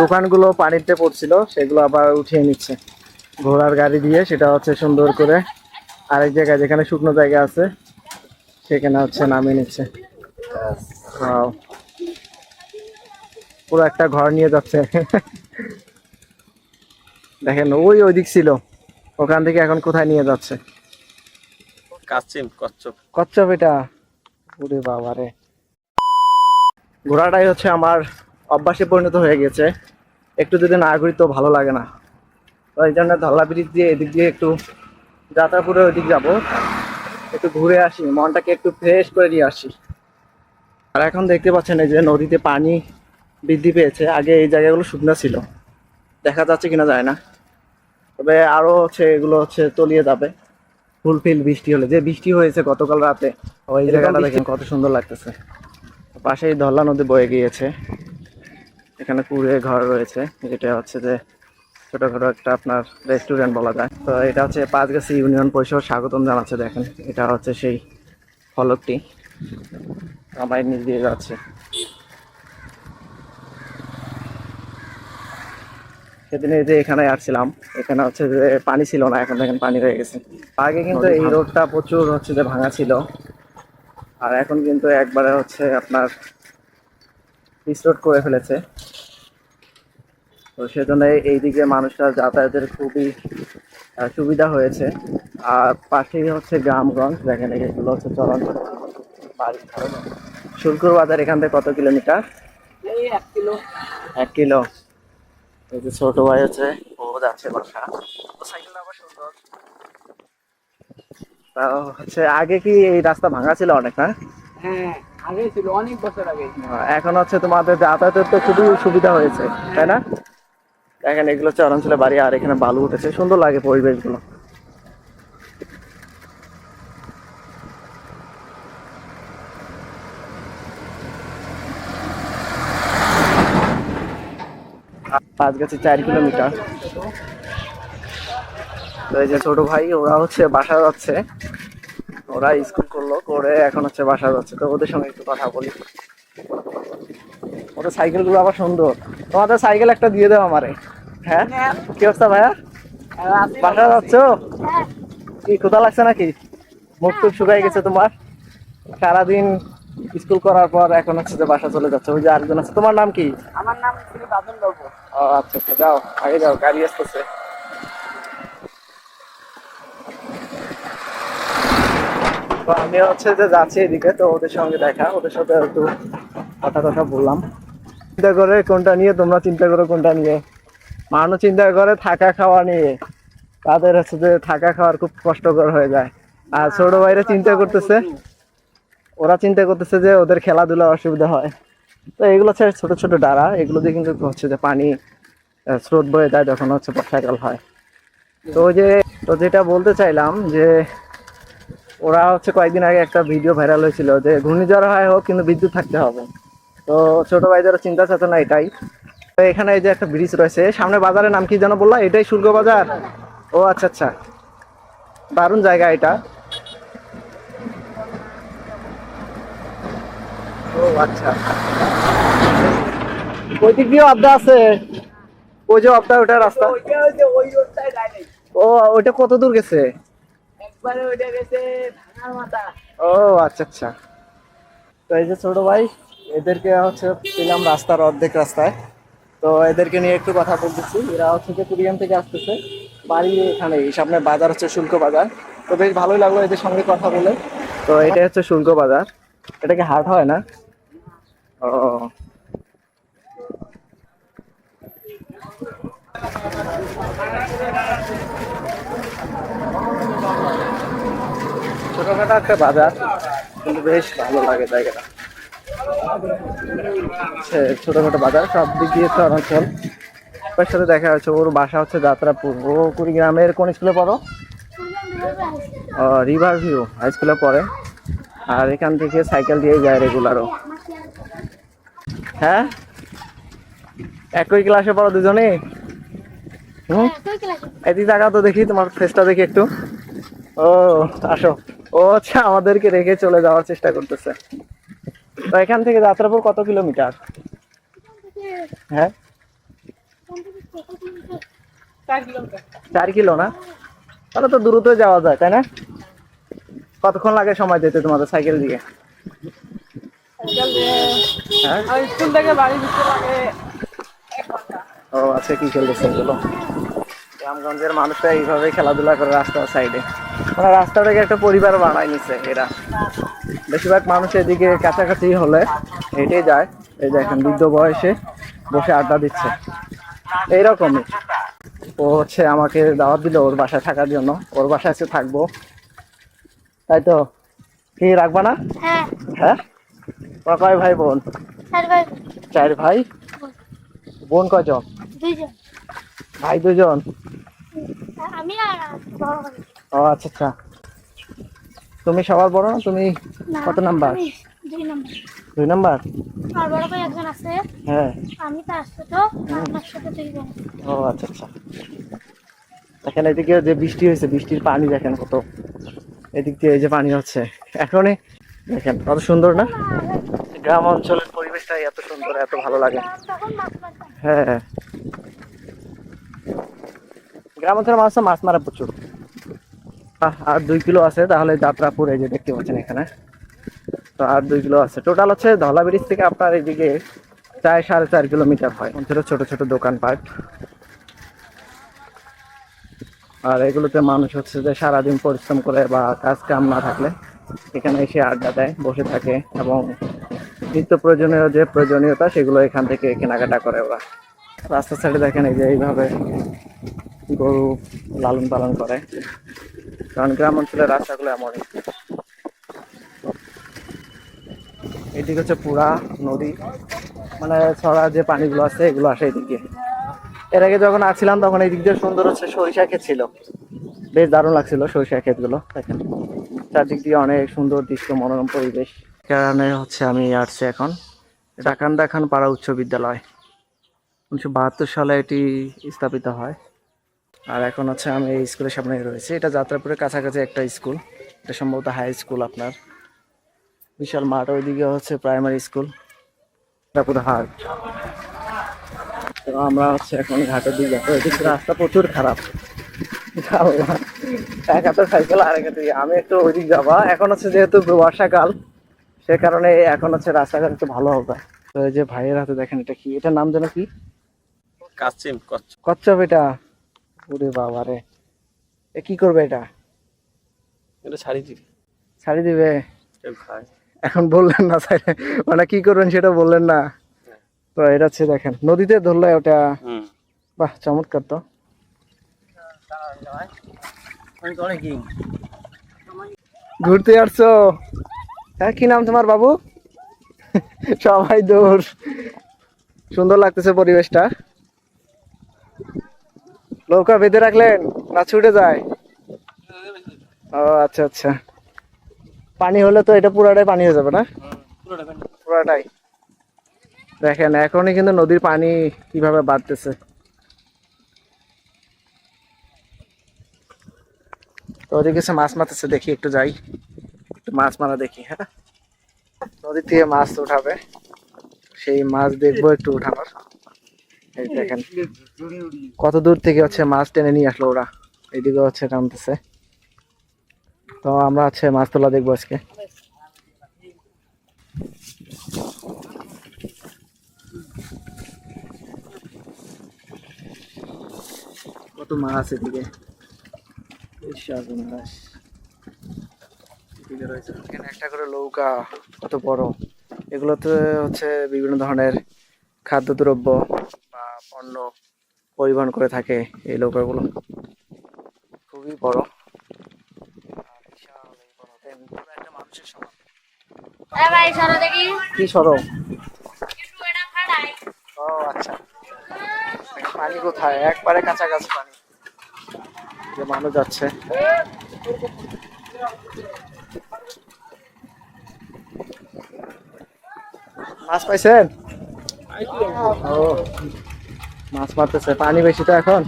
দোকানগুলো পানিতে পড়ছিল সেগুলো আবার উঠিয়ে নিচ্ছে। ঘোড়ার গাড়ি দিয়ে সেটা হচ্ছে সুন্দর করে আরেক জায়গায় যেখানে শুকনো জায়গা আছে সেখানে হচ্ছে নামিয়ে নিচ্ছে। পুরো একটা ঘর নিয়ে যাচ্ছে। দেখেন ওই ওই দিক ছিল। ওখান থেকে এখন কোথায় নিয়ে যাচ্ছে? কাচিম কচ্ছপ। কচ্ছপ এটা? ওরে বাবারে। ঘোড়াটাই হচ্ছে আমার অভ্যাসে পরিণত হয়ে গেছে। একটু যদি না ঘুরি তো ভালো লাগে না। তো এই জন্য ধল্লা ব্রিজ দিয়ে এদিক দিয়ে একটু যাত্রাপুরে ওইদিক যাব। একটু ঘুরে আসি মনটাকে একটু ফ্রেশ করে নিয়ে আসি। আর এখন দেখতে পাচ্ছেন এই যে নদীতে পানি বৃদ্ধি পেয়েছে। আগে এই জায়গাগুলো শুকনো ছিল। দেখা যাচ্ছে কিনা যায় না। তবে আরও হচ্ছে এগুলো হচ্ছে তলিয়ে যাবে। ফুলফিল বৃষ্টি হলে। যে বৃষ্টি হয়েছে গতকাল রাতে ওই জায়গাটা দেখেন কত সুন্দর লাগতেছে। পাশেই ধল্লা নদী বয়ে গিয়েছে। এখানে কুড়ে ঘর রয়েছে। যেটা হচ্ছে যে ছোটখাটো একটা আপনার রেস্টুরেন্ট বলা যায়। তো এটা হচ্ছে পাঁচগাছি ইউনিয়ন পরিষদ, স্বাগতম জানাচ্ছে দেখেন। এটা হচ্ছে সেই ফলকটি। আমার নিচ দিয়ে যাচ্ছে। সেদিন এই যে এখানে আসছিলাম, এখানে হচ্ছে যে পানি ছিল না, এখন দেখেন পানি রয়ে গেছে। আগে কিন্তু এই রোডটা প্রচুর হচ্ছে যে ভাঙা ছিল। আর এখন কিন্তু একবারে হচ্ছে আপনার পিচ রোড করে ফেলেছে। তো সেজন্য এইদিকে মানুষরা যাতায়াতের খুবই সুবিধা হয়েছে। আর পাশেই হচ্ছে গ্রামগঞ্জ দেখেন এগুলো হচ্ছে চলাচল বাড়ি শুল্কুর বাজার এখান থেকে কত কিলোমিটার? এই এক কিলো। এক কিলো। এই যে ছোট ভাই আছে ও যাচ্ছে বাসা আবার সুন্দর। তা হচ্ছে আগে কি এই রাস্তা ভাঙা ছিল অনেক না? হ্যাঁ আগে ছিল অনেক বছর আগে। এখন হচ্ছে তোমাদের যাতায়াতের তো খুবই সুবিধা হয়েছে তাই না? দেখেন, এগুলো হচ্ছে অঞ্চলে বাড়ি, আর এখানে বালু উঠেছে। সুন্দর লাগে পরিবেশগুলো। পাঁচ গেছে চার কিলোমিটার। এই যে ছোট ভাই, ওরা হচ্ছে বাসা যাচ্ছে। ওরা স্কুল করল, করে এখন হচ্ছে বাসা যাচ্ছে। তো ওদের সঙ্গে একটু কথা বলি। ওদের সাইকেলগুলো আবার সুন্দর। তোমাদের সাইকেল একটা দিয়ে দাও আমারে। হ্যাঁ? কি অবস্থা ভাইয়া? বাসা যাচ্ছ? কি কোথা লাগছে নাকি? মুখ টুক শুকাই গেছে তোমার? সারাদিন স্কুল করার পর এখন হচ্ছে যে বাসা চলে যাচ্ছে। ওই যে আরেকজন আছে। তোমার নাম কি? আমার নাম বাবু। ও আচ্ছা আচ্ছা যাও। আগে যাও গাড়ি আসতেছে। তো আমি হচ্ছে যে যাচ্ছি এদিকে তো ওদের সঙ্গে দেখা। ওদের সাথে একটু কথা কথা বললাম। চিন্তা করে কোনটা নিয়ে তোমরা চিন্তা করো কোনটা নিয়ে। মানুষ চিন্তা করে থাকা খাওয়া নিয়ে। তাদের হচ্ছে যে থাকা খাওয়ার খুব কষ্টকর হয়ে যায়। আর ছোট ভাইরা চিন্তা করতেছে, ওরা চিন্তা করতেছে যে ওদের খেলাধুলার অসুবিধা হয়। তো এগুলো হচ্ছে ছোট ছোট ডাড়া, এগুলো দিয়ে কিন্তু হচ্ছে যে পানি স্রোত বয়ে যায় যখন হচ্ছে বর্ষাকাল হয়। তো যে, তো যেটা বলতে চাইলাম যে, ওরা হচ্ছে কয়েকদিন আগে একটা ভিডিও ভাইরাল হয়েছিল যে, ঘূর্ণিঝড় হয় হোক, কিন্তু বিদ্যুৎ থাকতে হবে। তো ছোট ভাইদের চিন্তা চেতনা এটাই। এখানে এই যে একটা ব্রিজ রয়েছে সামনে বাজারের নাম কি যেন বললা? এটাই শুল্ক বাজার? ও আচ্ছা আচ্ছা। দারুণ জায়গা এটা। ও আচ্ছা। ওই দিক দিয়ে অবদা আছে। ওই যে ওটা রাস্তা ওইটা ওই যে ওই রোডটায় যায় নাই ও ওইটা কত দূর গেছে ও আচ্ছা আচ্ছা। তো এই যে ছোট ভাই এদেরকে হচ্ছে পেলাম রাস্তার অর্ধেক রাস্তায়। তো এদেরকে নিয়ে একটু কথা বলতেছি। এরা হচ্ছে যে কুড়িয়াম থেকে আসতেছে। বাড়ি এখানে সামনে বাজার হচ্ছে শুল্ক বাজার। তো বেশ ভালোই লাগল এদের সঙ্গে কথা বলে। তো এটা হচ্ছে শুল্ক বাজার। এটা কি হাট হয় না? ও। ছোটখাটো একটা বাজার, কিন্তু বেশ ভালো লাগে জায়গাটা। ছোটখাটো বাজার সব দিক দিয়ে চরাঞ্চল ওর সাথে দেখা হচ্ছে। ওর বাসা হচ্ছে যাত্রাপুর। ও কুড়িগ্রামের কোন স্কুলে পড়ো? রিভার ভিউ হাই স্কুলে পড়ে। আর এখান থেকে সাইকেল দিয়ে যায় রেগুলারও। হ্যাঁ? একই ক্লাসে পড়ো দুজনে? হুম? এদিকে টাকা তো দেখি তোমার ফেসটা দেখি একটু। ও আসো। ও আচ্ছা আমাদেরকে রেখে চলে যাওয়ার চেষ্টা করতেছে। তো এখান থেকে যাত্রাপুর কত কিলোমিটার? হ্যাঁ? চার কিলো না? তাহলে তো দ্রুত যাওয়া যায় তাই না? কতক্ষণ লাগে সময় যেতে তোমাদের সাইকেল দিয়ে? হ্যাঁ? ও আচ্ছা কি খেলতেছে এগুলো গ্রামগঞ্জের মানুষরা এইভাবে খেলাধুলা করে রাস্তার সাইডে। মানে রাস্তাটাকে একটা পরিবার বানায় নিছে এরা। বেশিরভাগ মানুষ এদিকে কাছাকাছি হলে হেঁটে যায়। এই দেখেন বৃদ্ধ বয়সে বসে আড্ডা দিচ্ছে। এইরকমই। ও হচ্ছে আমাকে দাওয়াত দিল ওর বাসায় থাকার জন্য। ওর বাসায় এসে থাকব। তাই তো? কি রাখবা না? হ্যাঁ। হ্যাঁ? ওরা কয় ভাই বোন? চার ভাই। বোন কয়জন? ভাই দুজন ও আচ্ছা আচ্ছা। তুমি সবার বড় না তুমি কত নাম্বার? দুই নম্বর। দুই নাম্বার? আর বড় ভাই একজন আছে। হ্যাঁ। আমি তার ছোট আপনার সাথে দুই বোন। ও আচ্ছা আচ্ছা। দেখেন এদিকে যে বৃষ্টি হয়েছে বৃষ্টির পানি দেখেন কত। এদিক দিয়ে এই যে পানি হচ্ছে। এখনই দেখেন কত সুন্দর না? গ্রাম অঞ্চলের পরিবেশটাই এত সুন্দর এত ভালো লাগে। হ্যাঁ। গ্রাম অঞ্চলের মানুষ মাছ মারা প্রচুর। আর দুই কিলো আছে, তাহলে যাত্রাপুর এই যে দেখতে পাচ্ছেন এখানে। তো আর দুই কিলো আছে। টোটাল হচ্ছে ধলা ব্রিজ থেকে আপনার এদিকে চার, সাড়ে চার কিলোমিটার হয়। অঞ্চলে ছোট ছোট দোকানপাট। আর এগুলোতে মানুষ হচ্ছে যে সারাদিন পরিশ্রম করে বা কাজ কাম না থাকলে এখানে এসে আড্ডা দেয়, বসে থাকে এবং নিত্য প্রয়োজনীয় যে প্রয়োজনীয়তা, সেগুলো এখান থেকে কেনাকাটা করে ওরা। রাস্তার সাইডে দেখেন এই যে এইভাবে গরু লালন পালন করে। কারণ গ্রাম অঞ্চলের রাস্তাগুলো এমনই এদিকে হচ্ছে পুরা নদী। মানে ছড়া যে পানিগুলো আছে, এগুলো আসে এদিক। এর আগে যখন আসছিলাম, তখন এই দিক দিয়ে সুন্দর হচ্ছে সরিষা ক্ষেত ছিল। বেশ দারুণ লাগছিল সরিষা ক্ষেতগুলো, দেখেন। চারদিক দিয়ে অনেক সুন্দর দৃশ্য, মনোরম পরিবেশ। কারণে হচ্ছে আমি আসছি এখন। ডাকান্দা খান পাড়া উচ্চ বিদ্যালয়। উনিশশো বাহাত্তর সালে এটি স্থাপিত হয়। আর এখন হচ্ছে আমি এই স্কুলের সামনে রয়েছে। এটা যাত্রাপুরের কাছাকাছি একটা স্কুল। এটা সম্ভবত হাই স্কুল আপনার। বিশাল মাঠ ওইদিকে হচ্ছে প্রাইমারি স্কুল যাত্রাপুর হাট। তো আমরা হচ্ছে এখন ঘাটের দিকে যাব এদিকে রাস্তা প্রচুর খারাপ। এক হাতে সাইকেল আর এক ইয়ে। আমি একটু ওইদিক যাবা। এখন হচ্ছে যেহেতু বর্ষাকাল সে কারণে এখন হচ্ছে রাস্তাঘাট একটু ভালো হবে। তো এই যে ভাইয়ের হাতে দেখেন এটা কি? এটার নাম যেন কি? কাচিম কচ্ছপ এটা। ওরে বাবা রে এ কি করবে এটা? এটা শাড়ি দিবি। ছাড়ি দিবে? এখন বললেন না স্যার মানে কি করবেন সেটা বললেন না। তো এটা হচ্ছে দেখেন নদীতে ধরলে ওটা বাহ চমৎকার তো। ঘুরতে আসছো? হ্যাঁ কি নাম তোমার বাবু? সবাই দূর। সুন্দর লাগতেছে পরিবেশটা। নৌকা বেঁধে রাখলেন? না ছুটে যায়? ও আচ্ছা আচ্ছা। পানি হলে তো এটা পুরাটাই পানি হয়ে যাবে না? পুরাটাই। দেখেন, এখনই কিন্তু নদীর পানি কীভাবে বাড়তেছে। তো ওদিকে সে মাছ মারতেছে, দেখি একটু যাই। একটু মাছ মারা দেখি হ্যাঁ? নদীর থেকে মাছ উঠাবে সেই মাছ দেখব একটু উঠানোর এই দেখেন। কত দূর থেকে হচ্ছে মাছ টেনে নিয়ে আসলো ওরা? এইদিকে হচ্ছে টানতেছে তো আমরা হচ্ছে মাছ তোলা দেখব আজকে। কত মাছ এদিকে? এদিকে রয়েছে এখানে একটা করে নৌকা কত বড়। এগুলোতে হচ্ছে বিভিন্ন ধরনের খাদ্যদ্রব্য পণ্য পরিবহন করে থাকে এই নৌকাগুলো খুবই বড়। কি সরো? ও আচ্ছা। পানি কোথায়? একবারে কাছাকাছি পানি। যে মানুষ যাচ্ছে। মাছ পাইছেন? ও। মাছ মারতেছে, পানি বেশি তো এখন।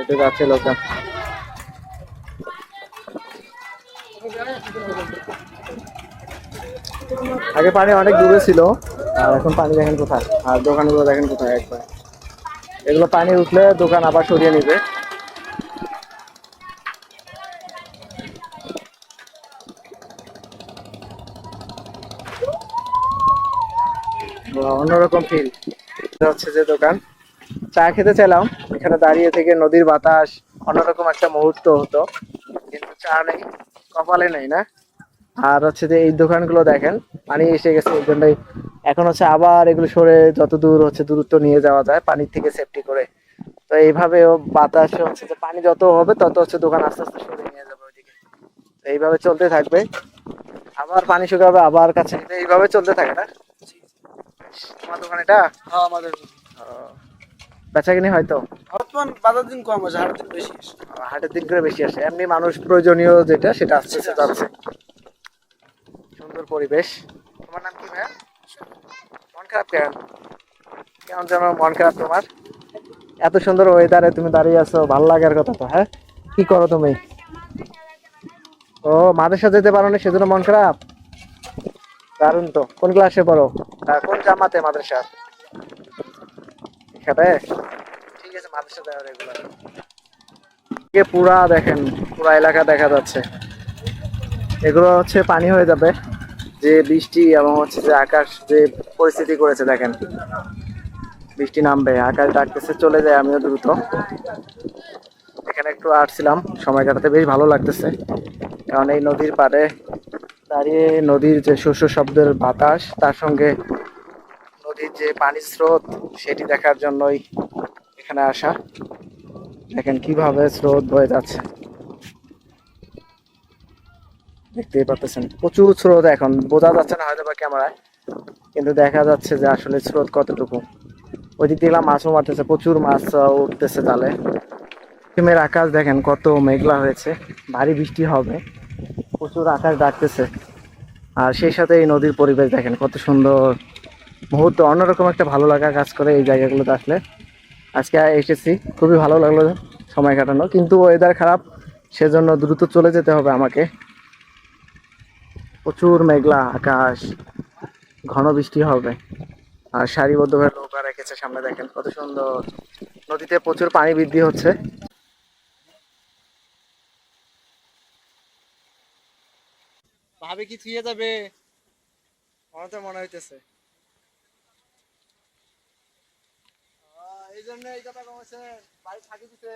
এটা যাচ্ছে লোকজন। আগে পানি অনেক দূরে ছিল, আর এখন পানি দেখেন কোথায়। আর দোকানগুলো দেখেন কোথায় একবার। এগুলো পানি উঠলে দোকান আবার সরিয়ে নিবে। অন্যরকম ফিল হচ্ছে যে দোকান। চা খেতে চাইলাম। এখানে দাঁড়িয়ে থেকে নদীর বাতাস অন্যরকম একটা মুহূর্ত হতো। কিন্তু চা নেই কপালে নেই না। আর হচ্ছে যে এই দোকানগুলো দেখেন পানি এসে গেছে এই জন্যই। এখন হচ্ছে আবার এগুলো সরে যত দূর হচ্ছে দূরত্ব নিয়ে যাওয়া যায় পানির থেকে সেফটি করে। তো এইভাবেও বাতাস হচ্ছে যে পানি যত হবে তত হচ্ছে দোকান আস্তে আস্তে সরে নিয়ে যাবে ওইদিকে। তো এইভাবে চলতে থাকবে। আবার পানি শুকাবে আবার কাছে এইভাবে চলতে থাকে না? তোমার দোকান এটা? হ্যাঁ আমাদের বেচা কিনি হয়তো। বর্তমান বাজার দিন কম আছে হাটের দিন বেশি। হাটের দিন করে বেশি আসে। এমনি মানুষ প্রয়োজনীয় যেটা সেটা যাচ্ছে সুন্দর পরিবেশ। তোমার নাম কি ভাইয়া? মন খারাপ কেন? কেমন যেন মন খারাপ তোমার? এত সুন্দর ওয়েদারে তুমি দাঁড়িয়ে আছো ভালো লাগার কথা তো হ্যাঁ? কি করো তুমি? ও মাদ্রাসা যেতে পারো না সেজন্য মন খারাপ? দারুণ তো। কোন ক্লাসে পড়ো? কোন জামাতে মাদ্রাসা? এখানে ঠিক আছে মাদ্রাসা দেওয়া রেগুলার থেকে পুরা দেখেন পুরা এলাকা দেখা যাচ্ছে। এগুলো হচ্ছে পানি হয়ে যাবে যে বৃষ্টি এবং হচ্ছে যে আকাশ যে পরিস্থিতি করেছে দেখেন। বৃষ্টি নামবে আকাশ ডাকতেছে চলে যায় আমিও দ্রুত। এখানে একটু আসছিলাম সময় কাটাতে বেশ ভালো লাগতেছে। কারণ এই নদীর পাড়ে দাঁড়িয়ে নদীর যে শস্য শব্দের বাতাস তার সঙ্গে নদীর যে পানির স্রোত, সেটি দেখার জন্যই এখানে আসা। দেখেন কীভাবে স্রোত বয়ে যাচ্ছে। দেখতেই পাচ্ছেন, প্রচুর স্রোত এখন। বোঝা যাচ্ছে না হয়তো বা ক্যামেরায়, কিন্তু দেখা যাচ্ছে যে আসলে স্রোত কতটুকু। ওই দিক দিয়ে মাছও মারতেছে, প্রচুর মাছ উঠতেছে জালে। সিমের আকাশ দেখেন কত মেঘলা হয়েছে, ভারী বৃষ্টি হবে। প্রচুর আকাশ ডাকতেছে। আর সেই সাথে এই নদীর পরিবেশ দেখেন কত সুন্দর। মুহূর্ত অন্যরকম একটা ভালো লাগা কাজ করে এই জায়গাগুলোতে আসলে। আজকে এসেছি, খুবই ভালো লাগল সময় কাটানো, কিন্তু ওয়েদার খারাপ, সেজন্য দ্রুত চলে যেতে হবে আমাকে। প্রচুর মেঘলা আকাশ, ঘন বৃষ্টি হবে। আর সারিবদ্ধভাবে নৌকা রেখেছে সামনে দেখেন, কত সুন্দর। নদীতে প্রচুর পানি বৃদ্ধি হচ্ছে। ভাবে কি থুয়ে যাবে? আমার তো মনে হইতেছে। এই জন্য এই কথা কমেছেন বাড়ি থাকি দিতে